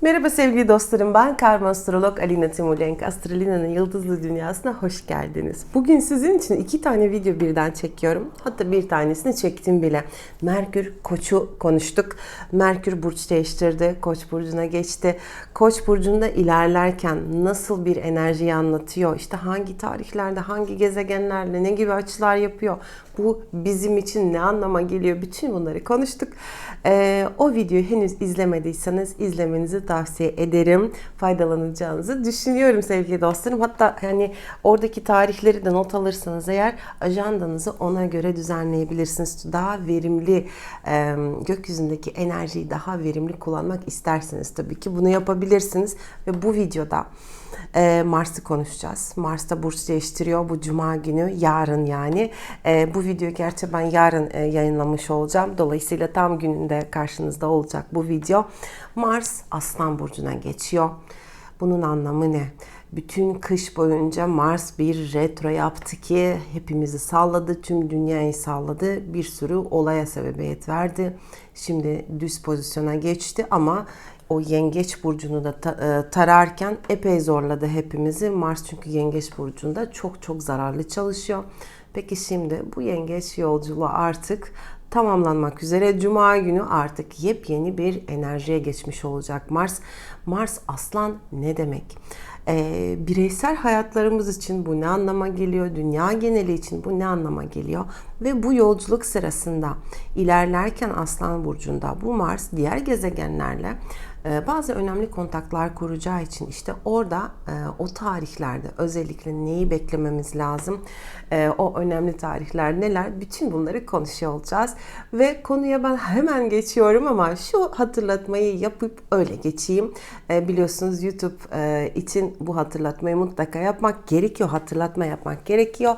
Merhaba sevgili dostlarım ben karma astrolog Alina Timulenko. Astrolina'nın yıldızlı dünyasına hoş geldiniz. Bugün sizin için iki tane video birden çekiyorum. Hatta bir tanesini çektim bile. Merkür Koç'u konuştuk. Merkür burç değiştirdi. Koç burcuna geçti. Koç burcunda ilerlerken nasıl bir enerjiyi anlatıyor? İşte hangi tarihlerde, hangi gezegenlerle ne gibi açılar yapıyor? Bu bizim için ne anlama geliyor? Bütün bunları konuştuk. Ee, o videoyu henüz izlemediyseniz izlemenizi tavsiye ederim. Faydalanacağınızı düşünüyorum sevgili dostlarım. Hatta yani oradaki tarihleri de not alırsanız eğer ajandanızı ona göre düzenleyebilirsiniz. Daha verimli gökyüzündeki enerjiyi daha verimli kullanmak isterseniz tabii ki bunu yapabilirsiniz. Ve bu videoda e, Mars'ı konuşacağız. Mars'ta burç değiştiriyor bu cuma günü yarın yani. E, bu videoyu gerçi ben yarın e, yayınlamış olacağım. Dolayısıyla tam gününde karşınızda olacak bu video. Mars Aslan burcuna geçiyor. Bunun anlamı ne? Bütün kış boyunca Mars bir retro yaptı ki hepimizi salladı, tüm dünyayı salladı. Bir sürü olaya sebebiyet verdi. Şimdi düz pozisyona geçti ama o yengeç burcunu da ta, tararken epey zorladı hepimizi. Mars çünkü yengeç burcunda çok çok zararlı çalışıyor. Peki şimdi bu yengeç yolculuğu artık tamamlanmak üzere. Cuma günü artık yepyeni bir enerjiye geçmiş olacak Mars. Mars aslan ne demek? Ee, bireysel hayatlarımız için bu ne anlama geliyor? Dünya geneli için bu ne anlama geliyor? Ve bu yolculuk sırasında ilerlerken Aslan Burcu'nda bu Mars diğer gezegenlerle e, bazı önemli kontaklar kuracağı için işte orada e, o tarihlerde özellikle neyi beklememiz lazım? E, o önemli tarihler neler? Bütün bunları konuşuyor olacağız. Ve konuya ben hemen geçiyorum ama şu hatırlatmayı yapıp öyle geçeyim. Biliyorsunuz YouTube için bu hatırlatmayı mutlaka yapmak gerekiyor. Hatırlatma yapmak gerekiyor.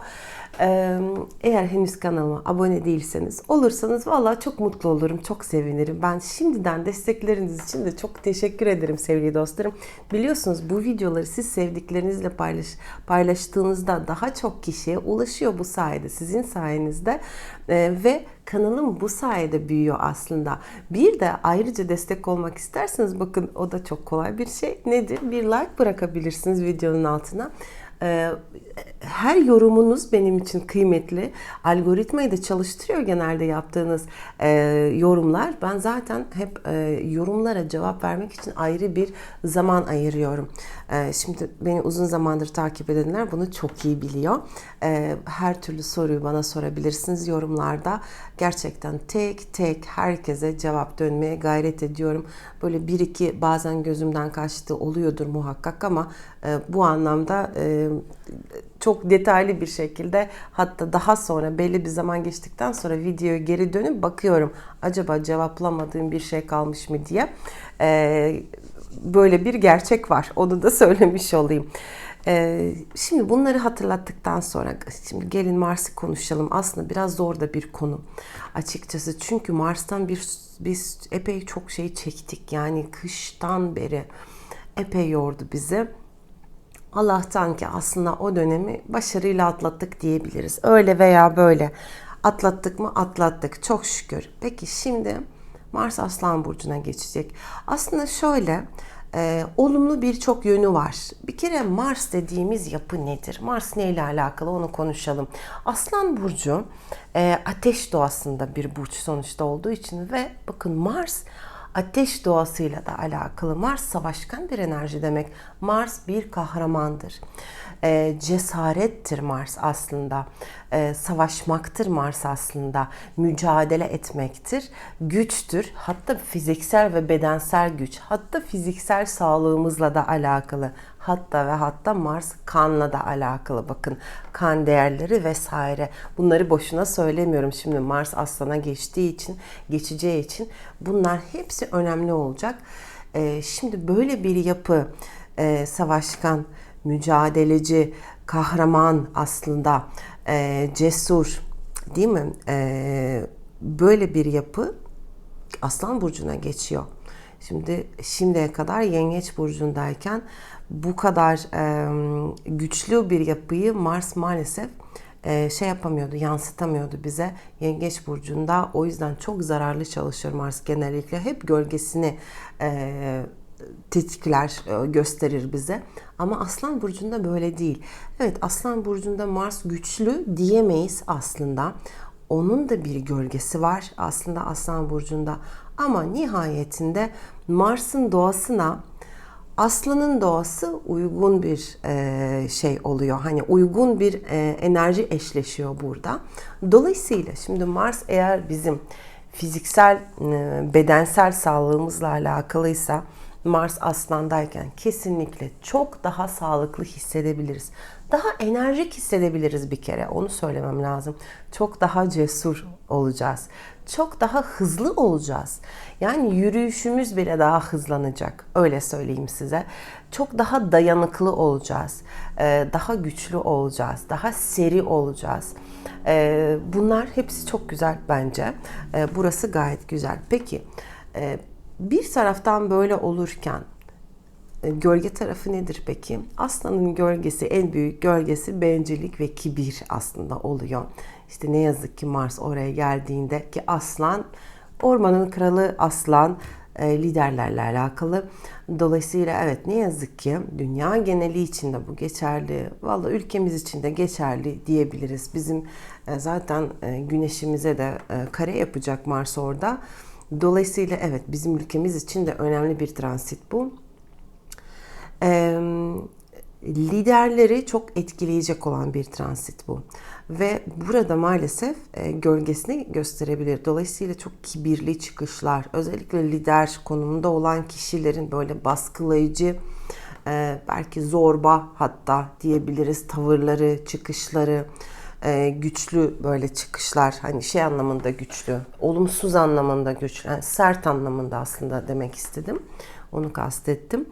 Eğer henüz kanalıma abone değilseniz olursanız valla çok mutlu olurum, çok sevinirim. Ben şimdiden destekleriniz için de çok teşekkür ederim sevgili dostlarım. Biliyorsunuz bu videoları siz sevdiklerinizle paylaş, paylaştığınızda daha çok kişiye ulaşıyor bu sayede, sizin sayenizde ve kanalım bu sayede büyüyor aslında. Bir de ayrıca destek olmak isterseniz bakın o da çok kolay bir şey. Nedir? Bir like bırakabilirsiniz videonun altına. Ee, her yorumunuz benim için kıymetli. Algoritmayı da çalıştırıyor genelde yaptığınız e, yorumlar. Ben zaten hep e, yorumlara cevap vermek için ayrı bir zaman ayırıyorum. E, şimdi beni uzun zamandır takip edenler bunu çok iyi biliyor. her türlü soruyu bana sorabilirsiniz yorumlarda. Gerçekten tek tek herkese cevap dönmeye gayret ediyorum. Böyle bir iki bazen gözümden kaçtı oluyordur muhakkak ama bu anlamda çok detaylı bir şekilde hatta daha sonra belli bir zaman geçtikten sonra videoya geri dönüp bakıyorum acaba cevaplamadığım bir şey kalmış mı diye ee, böyle bir gerçek var onu da söylemiş olayım. Şimdi bunları hatırlattıktan sonra şimdi gelin Mars'ı konuşalım. Aslında biraz zor da bir konu açıkçası. Çünkü Mars'tan bir biz epey çok şey çektik. Yani kıştan beri epey yordu bizi. Allah'tan ki aslında o dönemi başarıyla atlattık diyebiliriz. Öyle veya böyle atlattık mı? Atlattık. Çok şükür. Peki şimdi Mars Aslan Burcu'na geçecek. Aslında şöyle e, olumlu birçok yönü var. Bir kere Mars dediğimiz yapı nedir? Mars ne ile alakalı onu konuşalım. Aslan Burcu e, ateş doğasında bir burç sonuçta olduğu için ve bakın Mars ateş doğasıyla da alakalı. Mars savaşkan bir enerji demek. Mars bir kahramandır. E, cesarettir Mars aslında. E, savaşmaktır Mars aslında. Mücadele etmektir. Güçtür. Hatta fiziksel ve bedensel güç. Hatta fiziksel sağlığımızla da alakalı hatta ve hatta Mars kanla da alakalı. Bakın kan değerleri vesaire. Bunları boşuna söylemiyorum. Şimdi Mars aslana geçtiği için geçeceği için bunlar hepsi önemli olacak. Ee, şimdi böyle bir yapı e, savaşkan mücadeleci kahraman aslında e, cesur değil mi? E, böyle bir yapı Aslan burcuna geçiyor. Şimdi şimdiye kadar Yengeç burcundayken bu kadar e, güçlü bir yapıyı Mars maalesef e, şey yapamıyordu, yansıtamıyordu bize Yengeç burcunda. O yüzden çok zararlı çalışır Mars genellikle. Hep gölgesini e, tetikler gösterir bize. Ama Aslan burcunda böyle değil. Evet Aslan burcunda Mars güçlü diyemeyiz aslında. Onun da bir gölgesi var aslında Aslan burcunda. Ama nihayetinde Mars'ın doğasına Aslanın doğası uygun bir e, şey oluyor. Hani uygun bir e, enerji eşleşiyor burada. Dolayısıyla şimdi Mars eğer bizim fiziksel, e, bedensel sağlığımızla alakalıysa Mars Aslan'dayken kesinlikle çok daha sağlıklı hissedebiliriz. Daha enerjik hissedebiliriz bir kere. Onu söylemem lazım. Çok daha cesur olacağız. Çok daha hızlı olacağız. Yani yürüyüşümüz bile daha hızlanacak. Öyle söyleyeyim size. Çok daha dayanıklı olacağız. Ee, daha güçlü olacağız. Daha seri olacağız. Ee, bunlar hepsi çok güzel bence. Ee, burası gayet güzel. Peki e, bir taraftan böyle olurken e, gölge tarafı nedir peki? Aslanın gölgesi, en büyük gölgesi bencillik ve kibir aslında oluyor. İşte ne yazık ki Mars oraya geldiğinde ki aslan, ormanın kralı aslan, e, liderlerle alakalı. Dolayısıyla evet ne yazık ki dünya geneli için de bu geçerli. Valla ülkemiz için de geçerli diyebiliriz. Bizim e, zaten güneşimize de kare yapacak Mars orada. Dolayısıyla evet bizim ülkemiz için de önemli bir transit bu. Liderleri çok etkileyecek olan bir transit bu. Ve burada maalesef e, gölgesini gösterebilir. Dolayısıyla çok kibirli çıkışlar, özellikle lider konumunda olan kişilerin böyle baskılayıcı, e, belki zorba hatta diyebiliriz tavırları, çıkışları, e, güçlü böyle çıkışlar hani şey anlamında güçlü, olumsuz anlamında güçlü, yani sert anlamında aslında demek istedim. Onu kastettim.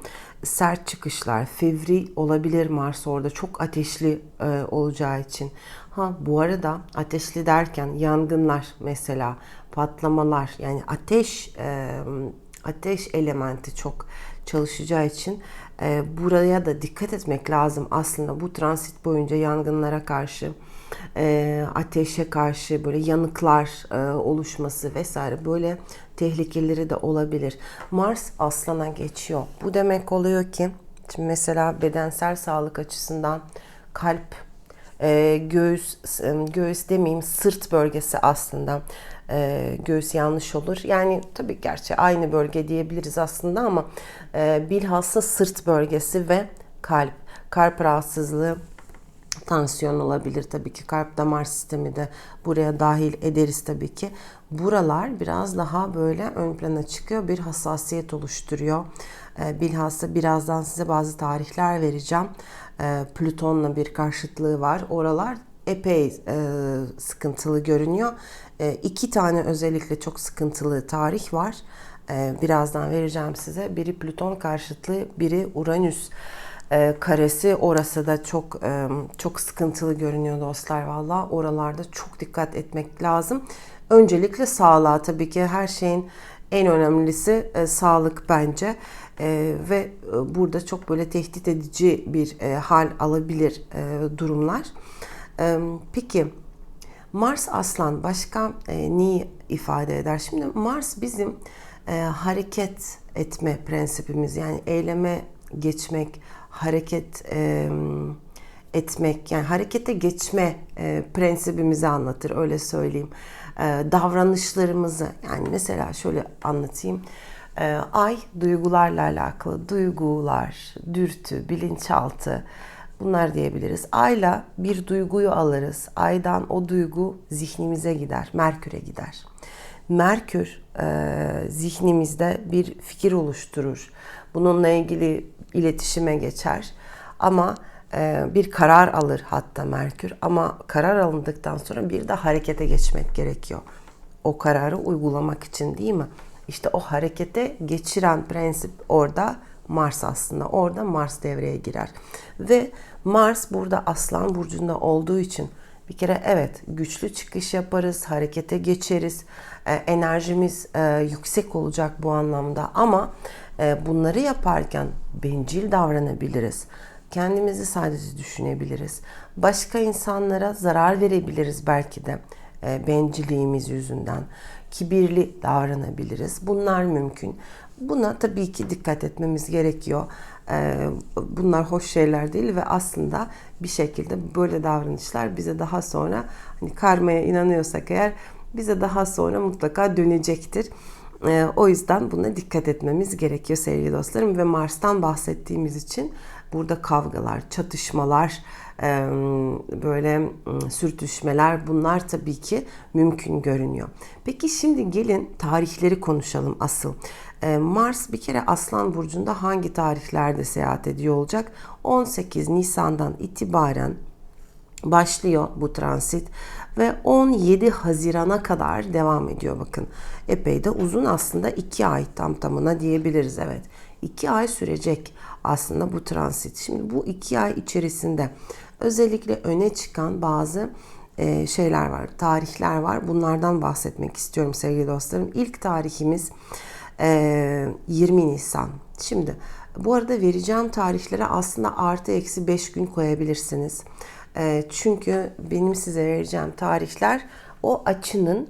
Sert çıkışlar, fevri olabilir Mars orada çok ateşli e, olacağı için. Ha bu arada ateşli derken yangınlar mesela patlamalar yani ateş e, ateş elementi çok çalışacağı için e, buraya da dikkat etmek lazım aslında bu transit boyunca yangınlara karşı e, ateşe karşı böyle yanıklar e, oluşması vesaire böyle tehlikeleri de olabilir. Mars aslana geçiyor. Bu demek oluyor ki şimdi mesela bedensel sağlık açısından kalp, e, göğüs, göğüs demeyeyim sırt bölgesi aslında e, göğüs yanlış olur. Yani tabii gerçi aynı bölge diyebiliriz aslında ama e, bilhassa sırt bölgesi ve kalp, kalp rahatsızlığı tansiyon olabilir tabii ki kalp damar sistemi de buraya dahil ederiz tabii ki. Buralar biraz daha böyle ön plana çıkıyor bir hassasiyet oluşturuyor. Ee, bilhassa birazdan size bazı tarihler vereceğim. Ee, Plüton'la bir karşıtlığı var. Oralar epey e, sıkıntılı görünüyor. E, iki tane özellikle çok sıkıntılı tarih var. E, birazdan vereceğim size. Biri Plüton karşıtlığı, biri Uranüs e, karesi orası da çok e, çok sıkıntılı görünüyor dostlar valla oralarda çok dikkat etmek lazım. Öncelikle sağlığa tabii ki her şeyin en önemlisi e, sağlık bence e, ve burada çok böyle tehdit edici bir e, hal alabilir e, durumlar. E, peki Mars Aslan başka e, neyi ifade eder? Şimdi Mars bizim e, hareket etme prensibimiz yani eyleme geçmek, hareket e, etmek yani harekete geçme e, prensibimizi anlatır öyle söyleyeyim. E, davranışlarımızı yani mesela şöyle anlatayım. E, ay duygularla alakalı duygular, dürtü, bilinçaltı bunlar diyebiliriz. Ayla bir duyguyu alırız. Aydan o duygu zihnimize gider, Merkür'e gider. Merkür e, zihnimizde bir fikir oluşturur. Bununla ilgili iletişime geçer. Ama e, bir karar alır hatta Merkür. Ama karar alındıktan sonra bir de harekete geçmek gerekiyor. O kararı uygulamak için değil mi? İşte o harekete geçiren prensip orada Mars aslında. Orada Mars devreye girer. Ve Mars burada Aslan burcunda olduğu için bir kere evet güçlü çıkış yaparız, harekete geçeriz, e, enerjimiz e, yüksek olacak bu anlamda ama e, bunları yaparken bencil davranabiliriz. Kendimizi sadece düşünebiliriz. Başka insanlara zarar verebiliriz belki de bencilliğimiz yüzünden. kibirli davranabiliriz. Bunlar mümkün. Buna tabii ki dikkat etmemiz gerekiyor. Ee, bunlar hoş şeyler değil ve aslında bir şekilde böyle davranışlar bize daha sonra hani karmaya inanıyorsak eğer bize daha sonra mutlaka dönecektir. Ee, o yüzden buna dikkat etmemiz gerekiyor sevgili dostlarım ve Mars'tan bahsettiğimiz için burada kavgalar, çatışmalar, böyle sürtüşmeler bunlar tabii ki mümkün görünüyor. Peki şimdi gelin tarihleri konuşalım asıl. Mars bir kere Aslan Burcu'nda hangi tarihlerde seyahat ediyor olacak? 18 Nisan'dan itibaren başlıyor bu transit ve 17 Haziran'a kadar devam ediyor bakın. Epey de uzun aslında 2 ay tam tamına diyebiliriz evet. 2 ay sürecek aslında bu transit. Şimdi bu 2 ay içerisinde özellikle öne çıkan bazı e, şeyler var, tarihler var. Bunlardan bahsetmek istiyorum sevgili dostlarım. İlk tarihimiz 20 e, Nisan. Şimdi bu arada vereceğim tarihlere aslında artı eksi 5 gün koyabilirsiniz. E, çünkü benim size vereceğim tarihler o açının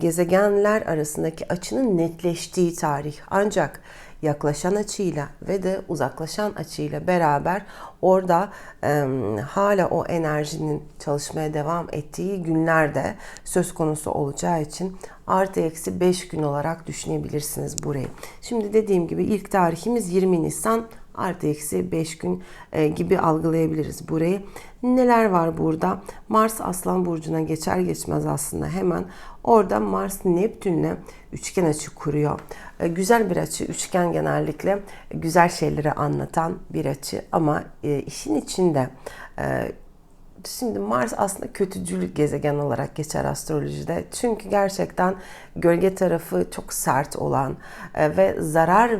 gezegenler arasındaki açının netleştiği tarih. Ancak yaklaşan açıyla ve de uzaklaşan açıyla beraber orada e, hala o enerjinin çalışmaya devam ettiği günlerde söz konusu olacağı için artı eksi 5 gün olarak düşünebilirsiniz burayı. Şimdi dediğim gibi ilk tarihimiz 20 Nisan artı eksi 5 gün e, gibi algılayabiliriz burayı. Neler var burada? Mars Aslan Burcu'na geçer geçmez aslında hemen orada Mars Neptün'le üçgen açı kuruyor. E, güzel bir açı. Üçgen genellikle güzel şeyleri anlatan bir açı ama e, işin içinde Şimdi Mars aslında kötücül gezegen olarak geçer astrolojide. Çünkü gerçekten gölge tarafı çok sert olan ve zarar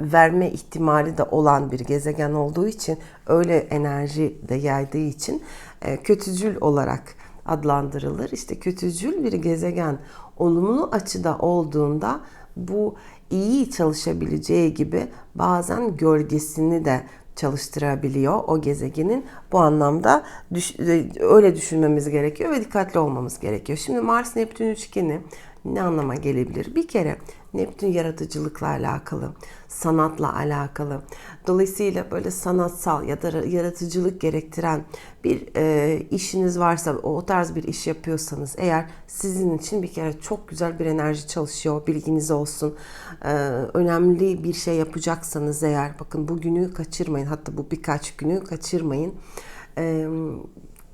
verme ihtimali de olan bir gezegen olduğu için öyle enerji de yaydığı için e, kötücül olarak adlandırılır. İşte kötücül bir gezegen olumlu açıda olduğunda bu iyi çalışabileceği gibi bazen gölgesini de çalıştırabiliyor o gezegenin. Bu anlamda düş, e, öyle düşünmemiz gerekiyor ve dikkatli olmamız gerekiyor. Şimdi Mars Neptün üçgeni ne anlama gelebilir? Bir kere Neptün yaratıcılıkla alakalı, sanatla alakalı. Dolayısıyla böyle sanatsal ya da yaratıcılık gerektiren bir e, işiniz varsa, o tarz bir iş yapıyorsanız eğer sizin için bir kere çok güzel bir enerji çalışıyor, bilginiz olsun. E, önemli bir şey yapacaksanız eğer, bakın bu günü kaçırmayın, hatta bu birkaç günü kaçırmayın. E,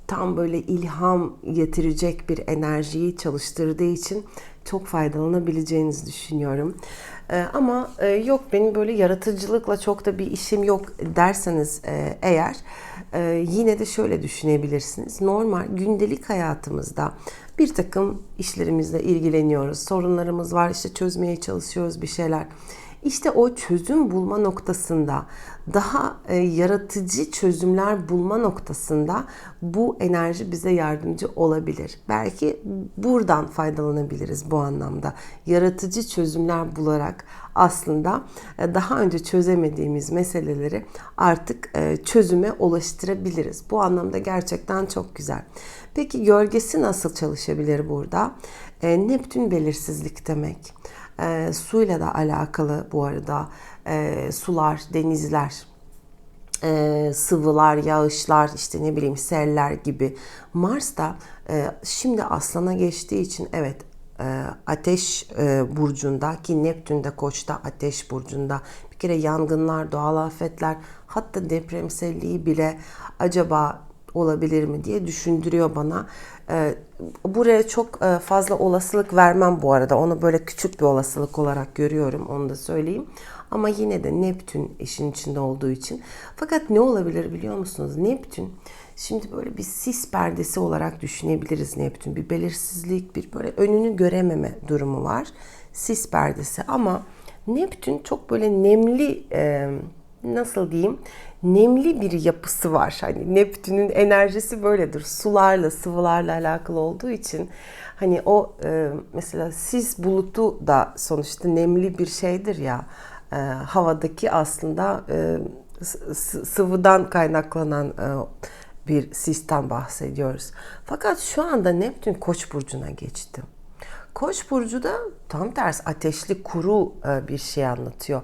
tam böyle ilham getirecek bir enerjiyi çalıştırdığı için çok faydalanabileceğinizi düşünüyorum. Ee, ama e, yok benim böyle yaratıcılıkla çok da bir işim yok derseniz e, eğer e, yine de şöyle düşünebilirsiniz. Normal gündelik hayatımızda bir takım işlerimizle ilgileniyoruz. Sorunlarımız var işte çözmeye çalışıyoruz bir şeyler. İşte o çözüm bulma noktasında daha e, yaratıcı çözümler bulma noktasında bu enerji bize yardımcı olabilir. Belki buradan faydalanabiliriz bu anlamda. Yaratıcı çözümler bularak aslında e, daha önce çözemediğimiz meseleleri artık e, çözüme ulaştırabiliriz. Bu anlamda gerçekten çok güzel. Peki gölgesi nasıl çalışabilir burada? E, Neptün belirsizlik demek. E, suyla da alakalı bu arada e, sular, denizler, e, sıvılar, yağışlar, işte ne bileyim seller gibi. Mars da e, şimdi Aslan'a geçtiği için evet e, ateş e, burcunda ki Neptün de Koç'ta ateş burcunda bir kere yangınlar, doğal afetler hatta depremselliği bile acaba olabilir mi diye düşündürüyor bana. Ee, buraya çok e, fazla olasılık vermem bu arada. Onu böyle küçük bir olasılık olarak görüyorum. Onu da söyleyeyim. Ama yine de Neptün işin içinde olduğu için. Fakat ne olabilir biliyor musunuz? Neptün şimdi böyle bir sis perdesi olarak düşünebiliriz Neptün. Bir belirsizlik, bir böyle önünü görememe durumu var. Sis perdesi ama Neptün çok böyle nemli e, nasıl diyeyim nemli bir yapısı var. Hani Neptün'ün enerjisi böyledir. Sularla, sıvılarla alakalı olduğu için hani o e, mesela sis bulutu da sonuçta nemli bir şeydir ya. E, havadaki aslında e, sıvıdan kaynaklanan e, bir sisten bahsediyoruz. Fakat şu anda Neptün Koç burcuna geçti. Koç burcu da tam tersi ateşli kuru e, bir şey anlatıyor.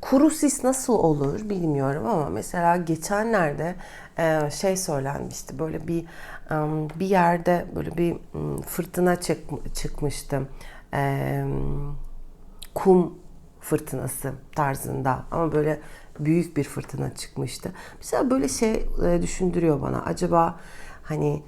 Kuru sis nasıl olur bilmiyorum ama mesela geçenlerde e, şey söylenmişti böyle bir bir yerde böyle bir fırtına çık- çıkmıştı. Kum fırtınası tarzında ama böyle büyük bir fırtına çıkmıştı. Mesela böyle şey e, düşündürüyor bana. Acaba hani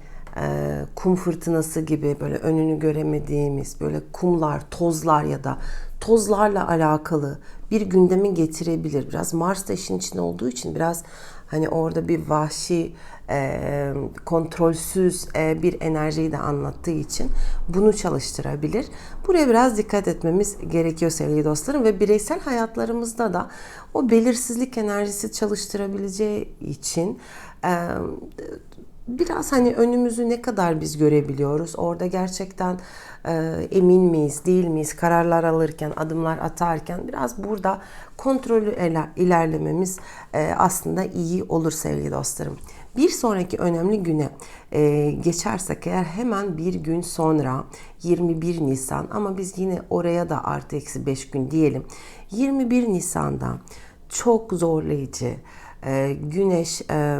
kum fırtınası gibi böyle önünü göremediğimiz böyle kumlar, tozlar ya da tozlarla alakalı bir gündemi getirebilir. Biraz Mars da işin içinde olduğu için biraz hani orada bir vahşi e, kontrolsüz e, bir enerjiyi de anlattığı için bunu çalıştırabilir. Buraya biraz dikkat etmemiz gerekiyor sevgili dostlarım ve bireysel hayatlarımızda da o belirsizlik enerjisi çalıştırabileceği için e, biraz hani önümüzü ne kadar biz görebiliyoruz? Orada gerçekten e, emin miyiz, değil miyiz? Kararlar alırken, adımlar atarken biraz burada kontrollü iler- ilerlememiz e, aslında iyi olur sevgili dostlarım. Bir sonraki önemli güne e, geçersek eğer hemen bir gün sonra 21 Nisan ama biz yine oraya da artı eksi 5 gün diyelim. 21 Nisan'da çok zorlayıcı e, güneş e,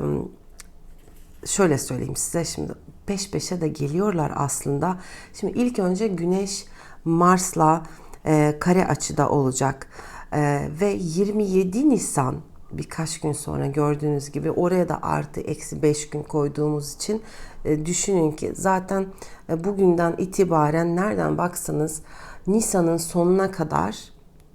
şöyle söyleyeyim size şimdi peş peşe de geliyorlar aslında. Şimdi ilk önce Güneş Mars'la e, kare açıda olacak E, ve 27 Nisan birkaç gün sonra gördüğünüz gibi oraya da artı eksi 5 gün koyduğumuz için e, düşünün ki zaten e, bugünden itibaren nereden baksanız Nisan'ın sonuna kadar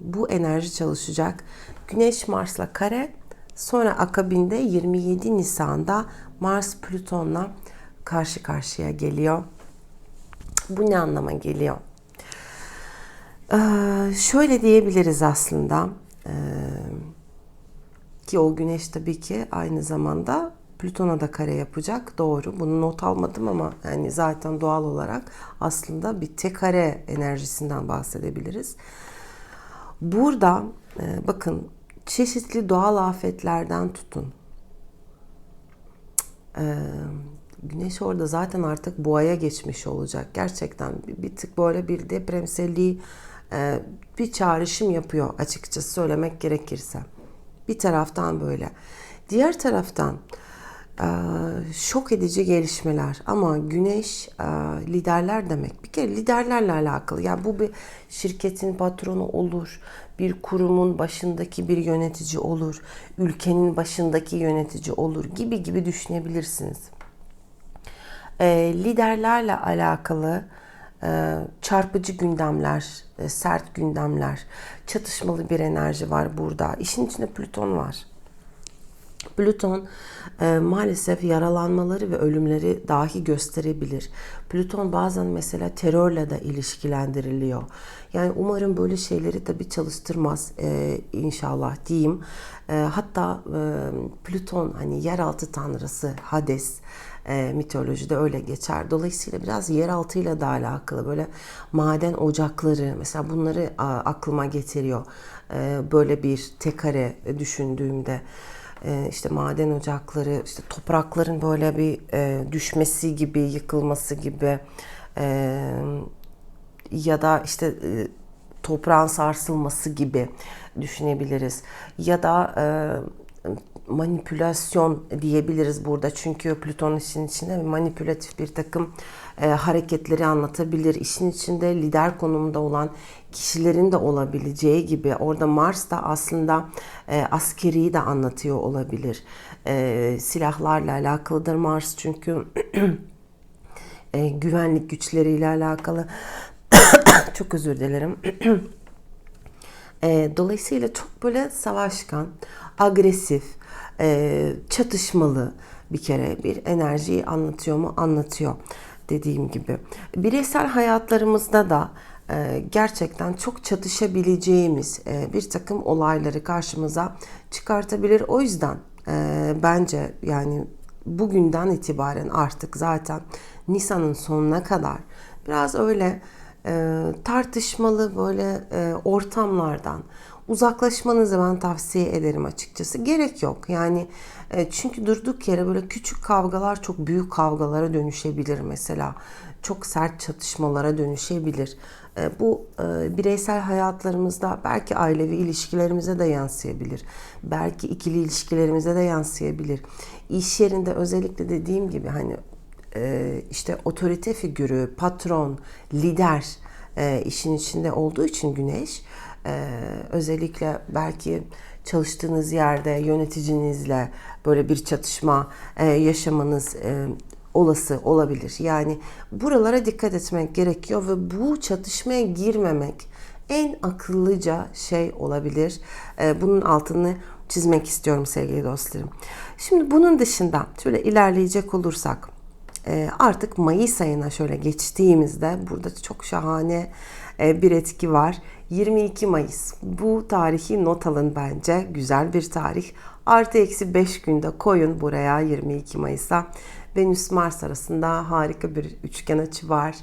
bu enerji çalışacak. Güneş Mars'la kare Sonra akabinde 27 Nisan'da Mars Plüton'la karşı karşıya geliyor. Bu ne anlama geliyor? Ee, şöyle diyebiliriz aslında ee, ki o güneş tabii ki aynı zamanda Plüton'a da kare yapacak. Doğru. Bunu not almadım ama yani zaten doğal olarak aslında bir tek kare enerjisinden bahsedebiliriz. Burada e, bakın çeşitli doğal afetlerden tutun. Ee, güneş orada zaten artık boğaya geçmiş olacak. Gerçekten bir, tık böyle bir depremselliği e, bir çağrışım yapıyor açıkçası söylemek gerekirse. Bir taraftan böyle. Diğer taraftan e, şok edici gelişmeler ama güneş e, liderler demek. Bir kere liderlerle alakalı. Yani bu bir şirketin patronu olur, bir kurumun başındaki bir yönetici olur, ülkenin başındaki yönetici olur gibi gibi düşünebilirsiniz. E, liderlerle alakalı e, çarpıcı gündemler, e, sert gündemler, çatışmalı bir enerji var burada. İşin içinde Plüton var. Plüton e, maalesef yaralanmaları ve ölümleri dahi gösterebilir. Plüton bazen mesela terörle de ilişkilendiriliyor. Yani umarım böyle şeyleri tabi çalıştırmaz e, inşallah diyeyim. E, hatta e, Plüton hani yeraltı tanrısı Hades e, mitolojide öyle geçer. Dolayısıyla biraz yeraltıyla da alakalı böyle maden ocakları mesela bunları a, aklıma getiriyor. E, böyle bir tekare düşündüğümde e, işte maden ocakları, işte toprakların böyle bir e, düşmesi gibi, yıkılması gibi e, ya da işte e, toprağın sarsılması gibi düşünebiliriz. Ya da manipülasyon diyebiliriz burada. Çünkü Plüton işin içinde manipülatif bir takım e, hareketleri anlatabilir. İşin içinde lider konumunda olan kişilerin de olabileceği gibi orada Mars da aslında e, askeri de anlatıyor olabilir. E, silahlarla alakalıdır Mars çünkü e, güvenlik güçleriyle alakalı. Çok özür dilerim. Dolayısıyla çok böyle savaşkan, agresif, çatışmalı bir kere bir enerjiyi anlatıyor mu? Anlatıyor dediğim gibi. Bireysel hayatlarımızda da e, gerçekten çok çatışabileceğimiz e, bir takım olayları karşımıza çıkartabilir. O yüzden e, bence yani bugünden itibaren artık zaten Nisan'ın sonuna kadar biraz öyle tartışmalı böyle ortamlardan uzaklaşmanızı ben tavsiye ederim açıkçası. Gerek yok. Yani e, çünkü durduk yere böyle küçük kavgalar çok büyük kavgalara dönüşebilir mesela. Çok sert çatışmalara dönüşebilir. E, bu e, bireysel hayatlarımızda belki ailevi ilişkilerimize de yansıyabilir. Belki ikili ilişkilerimize de yansıyabilir. İş yerinde özellikle dediğim gibi hani e, işte otorite figürü, patron, lider işin içinde olduğu için güneş özellikle belki çalıştığınız yerde yöneticinizle böyle bir çatışma yaşamanız olası olabilir. Yani buralara dikkat etmek gerekiyor ve bu çatışmaya girmemek en akıllıca şey olabilir. Ee, bunun altını çizmek istiyorum sevgili dostlarım. Şimdi bunun dışında şöyle ilerleyecek olursak e, artık Mayıs ayına şöyle geçtiğimizde burada çok şahane e, bir etki var. 22 Mayıs. Bu tarihi not alın bence. Güzel bir tarih. Artı eksi 5 günde koyun buraya 22 Mayıs'a. Venüs Mars arasında harika bir üçgen açı var.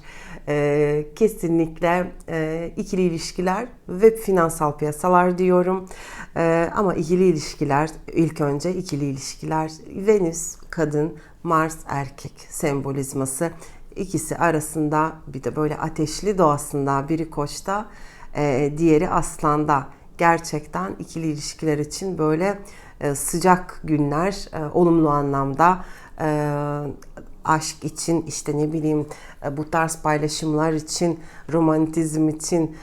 Ee, kesinlikle e, ikili ilişkiler ve finansal piyasalar diyorum. Ee, ama ikili ilişkiler ilk önce ikili ilişkiler Venüs kadın, Mars erkek sembolizması ikisi arasında bir de böyle ateşli doğasında biri koçta e, diğeri aslanda gerçekten ikili ilişkiler için böyle e, sıcak günler e, olumlu anlamda e, aşk için işte ne bileyim bu tarz paylaşımlar için romantizm için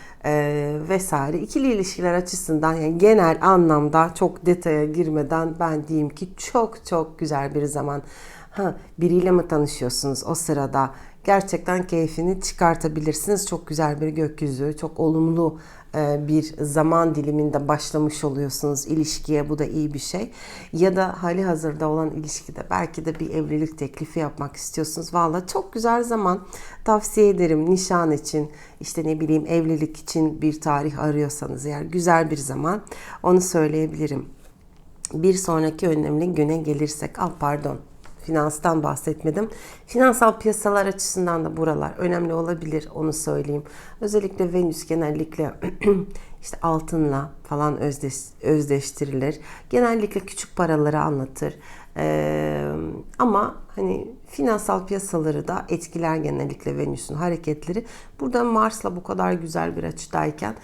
vesaire ikili ilişkiler açısından yani genel anlamda çok detaya girmeden ben diyeyim ki çok çok güzel bir zaman. Ha, biriyle mi tanışıyorsunuz o sırada? Gerçekten keyfini çıkartabilirsiniz. Çok güzel bir gökyüzü, çok olumlu e, bir zaman diliminde başlamış oluyorsunuz ilişkiye. Bu da iyi bir şey. Ya da hali hazırda olan ilişkide belki de bir evlilik teklifi yapmak istiyorsunuz. Valla çok güzel zaman. Tavsiye ederim nişan için, işte ne bileyim evlilik için bir tarih arıyorsanız eğer güzel bir zaman onu söyleyebilirim. Bir sonraki önemli güne gelirsek, al pardon finanstan bahsetmedim. Finansal piyasalar açısından da buralar önemli olabilir onu söyleyeyim. Özellikle Venüs genellikle işte altınla falan özdeş, özdeştirilir. Genellikle küçük paraları anlatır. Ee, ama hani finansal piyasaları da etkiler genellikle Venüs'ün hareketleri. Burada Mars'la bu kadar güzel bir açıdayken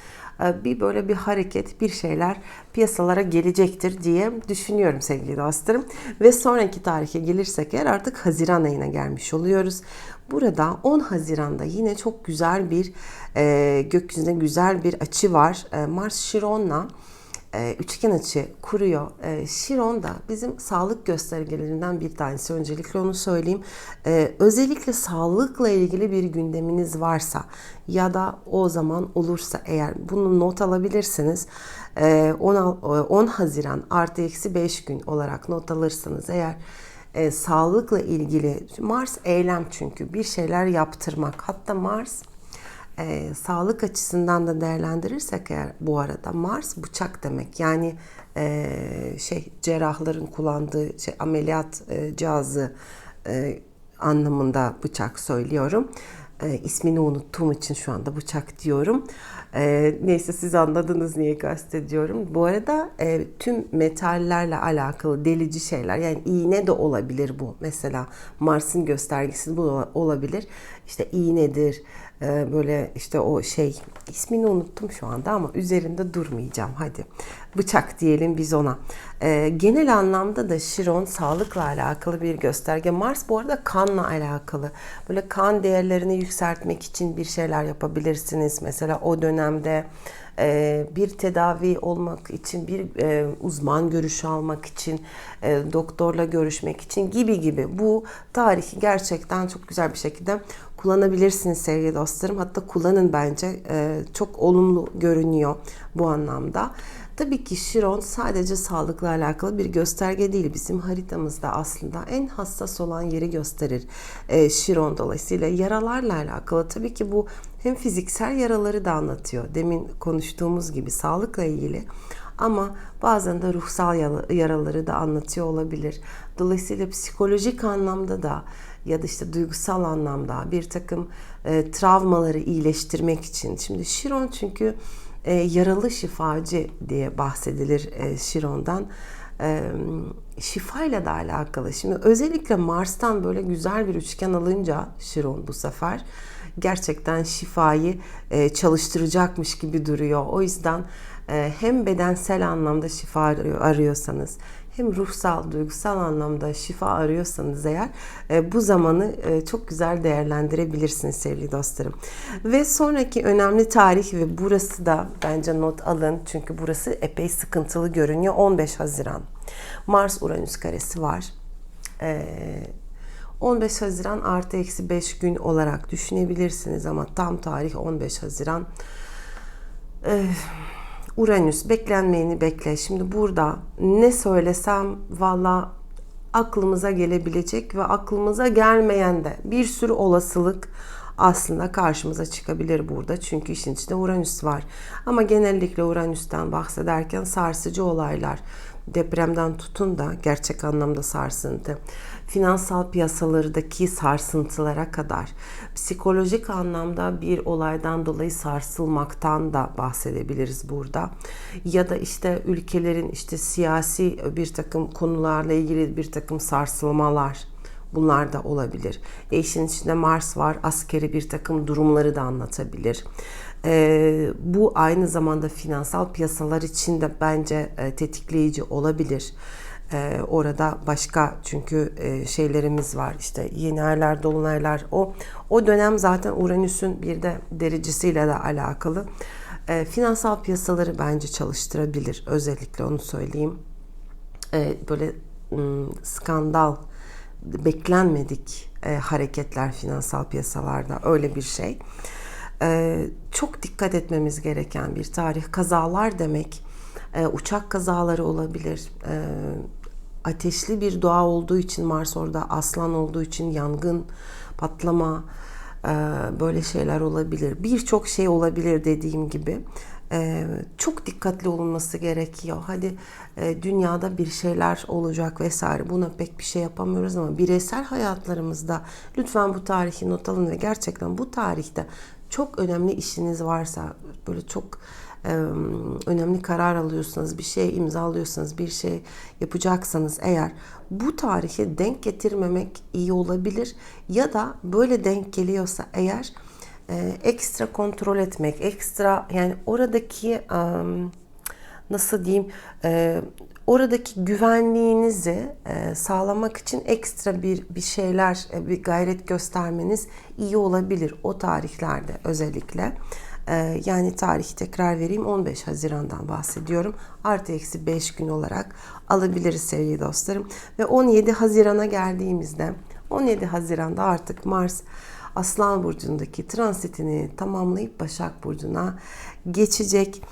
bir böyle bir hareket, bir şeyler piyasalara gelecektir diye düşünüyorum sevgili dostlarım. Ve sonraki tarihe gelirsek eğer artık Haziran ayına gelmiş oluyoruz. Burada 10 Haziran'da yine çok güzel bir e, gökyüzünde güzel bir açı var. E, Mars Şiron'la e, üçgen açı kuruyor. E, da bizim sağlık göstergelerinden bir tanesi. Öncelikle onu söyleyeyim. E, özellikle sağlıkla ilgili bir gündeminiz varsa ya da o zaman olursa eğer bunu not alabilirsiniz. 10, 10 Haziran artı eksi 5 gün olarak not alırsanız eğer e, sağlıkla ilgili Mars eylem çünkü bir şeyler yaptırmak hatta Mars e, sağlık açısından da değerlendirirsek eğer bu arada Mars bıçak demek. Yani e, şey cerrahların kullandığı şey, ameliyat e, cihazı e, anlamında bıçak söylüyorum. E, ismini unuttuğum için şu anda bıçak diyorum. E, neyse siz anladınız niye kastediyorum. Bu arada e, tüm metallerle alakalı delici şeyler yani iğne de olabilir bu. Mesela Mars'ın göstergesi bu olabilir. İşte iğnedir, e, böyle işte o şey ismini unuttum şu anda ama üzerinde durmayacağım hadi. Bıçak diyelim biz ona. E, genel anlamda da Şiron sağlıkla alakalı bir gösterge. Mars bu arada kanla alakalı. Böyle kan değerlerini yükseltmek için bir şeyler yapabilirsiniz. Mesela o dönemde bir tedavi olmak için, bir e, uzman görüşü almak için, e, doktorla görüşmek için gibi gibi bu tarihi gerçekten çok güzel bir şekilde kullanabilirsiniz sevgili dostlarım. Hatta kullanın bence çok olumlu görünüyor bu anlamda. Tabii ki Şiron sadece sağlıkla alakalı bir gösterge değil. Bizim haritamızda aslında en hassas olan yeri gösterir e, Şiron dolayısıyla. Yaralarla alakalı tabii ki bu hem fiziksel yaraları da anlatıyor. Demin konuştuğumuz gibi sağlıkla ilgili ama bazen de ruhsal yaraları da anlatıyor olabilir. Dolayısıyla psikolojik anlamda da ya da işte duygusal anlamda bir takım e, travmaları iyileştirmek için. Şimdi Şiron çünkü e, yaralı şifacı diye bahsedilir e, Şiron'dan. e, şifayla da alakalı. Şimdi özellikle Mars'tan böyle güzel bir üçgen alınca Şiron bu sefer gerçekten şifayı e, çalıştıracakmış gibi duruyor. O yüzden e, hem bedensel anlamda şifa arıyor, arıyorsanız hem ruhsal, duygusal anlamda şifa arıyorsanız eğer e, bu zamanı e, çok güzel değerlendirebilirsiniz sevgili dostlarım. Ve sonraki önemli tarih ve burası da bence not alın çünkü burası epey sıkıntılı görünüyor. 15 Haziran. Mars Uranüs karesi var. Eee 15 Haziran artı eksi 5 gün olarak düşünebilirsiniz ama tam tarih 15 Haziran. Ee, Uranüs beklenmeyeni bekle. Şimdi burada ne söylesem valla aklımıza gelebilecek ve aklımıza gelmeyen de bir sürü olasılık aslında karşımıza çıkabilir burada. Çünkü işin içinde Uranüs var. Ama genellikle Uranüs'ten bahsederken sarsıcı olaylar, depremden tutun da gerçek anlamda sarsıntı, finansal piyasalardaki sarsıntılara kadar, psikolojik anlamda bir olaydan dolayı sarsılmaktan da bahsedebiliriz burada. Ya da işte ülkelerin işte siyasi bir takım konularla ilgili bir takım sarsılmalar, Bunlar da olabilir. E işin içinde Mars var. Askeri bir takım durumları da anlatabilir. E, bu aynı zamanda finansal piyasalar için de bence e, tetikleyici olabilir. E, orada başka çünkü e, şeylerimiz var işte yeni aylar, dolunaylar o o dönem zaten Uranüs'ün bir de derecesiyle de alakalı. E, finansal piyasaları bence çalıştırabilir özellikle onu söyleyeyim. E, böyle skandal beklenmedik e, hareketler finansal piyasalarda öyle bir şey. E, çok dikkat etmemiz gereken bir tarih. Kazalar demek e, uçak kazaları olabilir. E, ateşli bir doğa olduğu için Mars orada aslan olduğu için yangın, patlama e, böyle şeyler olabilir. Birçok şey olabilir dediğim gibi. E, çok dikkatli olunması gerekiyor. Hadi e, dünyada bir şeyler olacak vesaire. Buna pek bir şey yapamıyoruz ama bireysel hayatlarımızda lütfen bu tarihi not alın ve gerçekten bu tarihte çok önemli işiniz varsa böyle çok önemli karar alıyorsanız, bir şey imzalıyorsanız, bir şey yapacaksanız eğer bu tarihe denk getirmemek iyi olabilir ya da böyle denk geliyorsa eğer ekstra kontrol etmek, ekstra yani oradaki nasıl diyeyim oradaki güvenliğinizi sağlamak için ekstra bir bir şeyler bir gayret göstermeniz iyi olabilir o tarihlerde özellikle. Ee, yani tarihi tekrar vereyim 15 Haziran'dan bahsediyorum. Artı eksi 5 gün olarak alabiliriz sevgili dostlarım. Ve 17 Haziran'a geldiğimizde 17 Haziran'da artık Mars Aslan Burcu'ndaki transitini tamamlayıp Başak Burcu'na geçecek.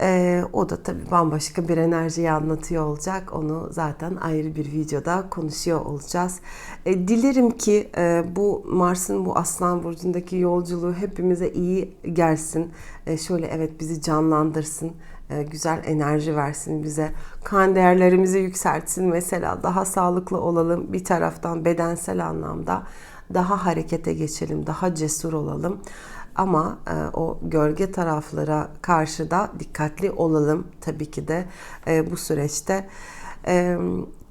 Ee, o da tabii bambaşka bir enerjiyi anlatıyor olacak. Onu zaten ayrı bir videoda konuşuyor olacağız. Ee, dilerim ki e, bu Mars'ın bu Aslan Burcu'ndaki yolculuğu hepimize iyi gelsin. Ee, şöyle evet bizi canlandırsın. E, güzel enerji versin bize. Kan değerlerimizi yükseltsin mesela. Daha sağlıklı olalım bir taraftan bedensel anlamda. Daha harekete geçelim, daha cesur olalım. Ama e, o gölge taraflara karşı da dikkatli olalım tabii ki de e, bu süreçte. E,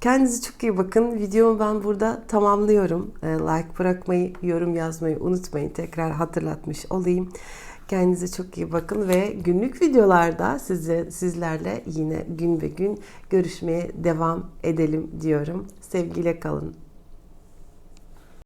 kendinize çok iyi bakın. Videomu ben burada tamamlıyorum. E, like bırakmayı, yorum yazmayı unutmayın. Tekrar hatırlatmış olayım. Kendinize çok iyi bakın ve günlük videolarda size sizlerle yine gün ve gün görüşmeye devam edelim diyorum. Sevgiyle kalın.